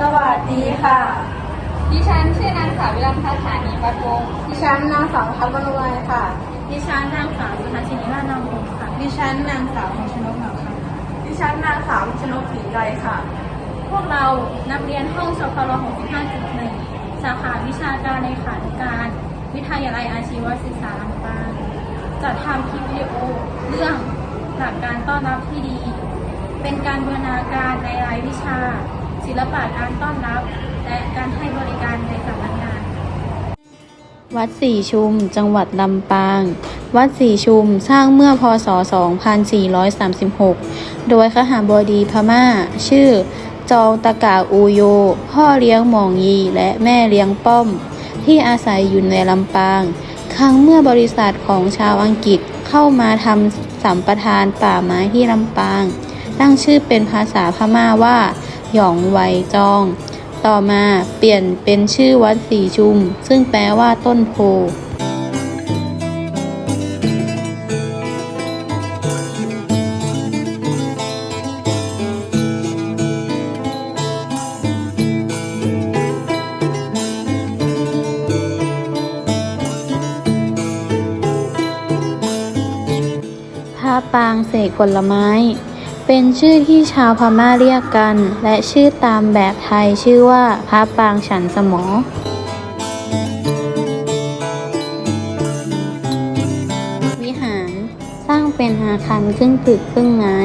สวัสดีค่ะ ดิฉันชื่อนางสาววิรัมพัฒานีปัตวงศ์ดิฉันนางสาวพัฒน์วรรณวัยค่ะ ดิฉันนางสาวสุธาชินีราชนามพงศ์ค่ะ ดิฉันนางสาวของชนกเหนาค่ะ ดิฉันนางสาวชนกศรีไกรค่ะ พวกเรานักเรียนห้องชพล65.1 สาขาวิชาการในขานุการ วิทยาลัยอาชีวศึกษาลำปางจะทำคลิปวิดีโอเรื่องหลักการต้อนรับที่ดี เป็นการบูรณาการในรายวิชา ศิลปะการต้อนรับ และการให้บริการในสำนักงาน วัดสี่ชุม จังหวัดลำปาง วัดสี่ชุมสร้างเมื่อพศ 2436 โดยขหาบดีพม่า ชื่อ จองตะกาอูโย พ่อเลี้ยงหมองยีและแม่เลี้ยงป้อม ที่อาศัยอยู่ในลำปาง ครั้งเมื่อบริษัทของชาวอังกฤษเข้ามาทำสัมปทานป่าไม้ที่ลำปาง ตั้งชื่อเป็นภาษาพม่าว่า หยองไวจอง ต่อมาเปลี่ยนเป็นชื่อวัดสีชุม ซึ่งแปลว่าต้นโพปางเสกผลไม้ เป็นชื่อที่ชาวพม่าเรียกกัน และชื่อตามแบบไทยชื่อว่าพระปางฉันสมอวิหาร สร้างเป็นอาคารครึ่งตึกครึ่งไม้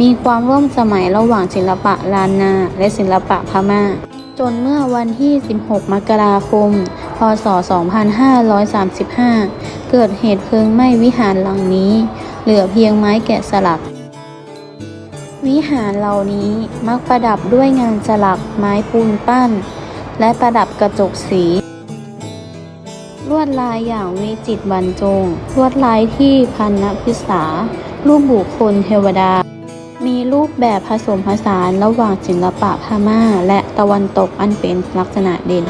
มีความร่วมสมัยระหว่างศิลปะลานนา และศิลปะพม่า จนเมื่อวันที่ 16 มกราคม พศ 2535 เกิดเหตุเพลิงไหม้วิหารหลังนี้ เหลือเพียงไม้แกะสลัก วิหารเหล่านี้มักประดับด้วยงานสลักไม้ปูนปั้น และประดับกระจกสี ลวดลายอย่างวิจิตรบรรจง ลวดลายที่พันนพิษารูปบุคคลเทวดา มีรูปแบบผสมผสานระหว่างศิลปะพม่าและตะวันตกอันเป็นลักษณะเด่น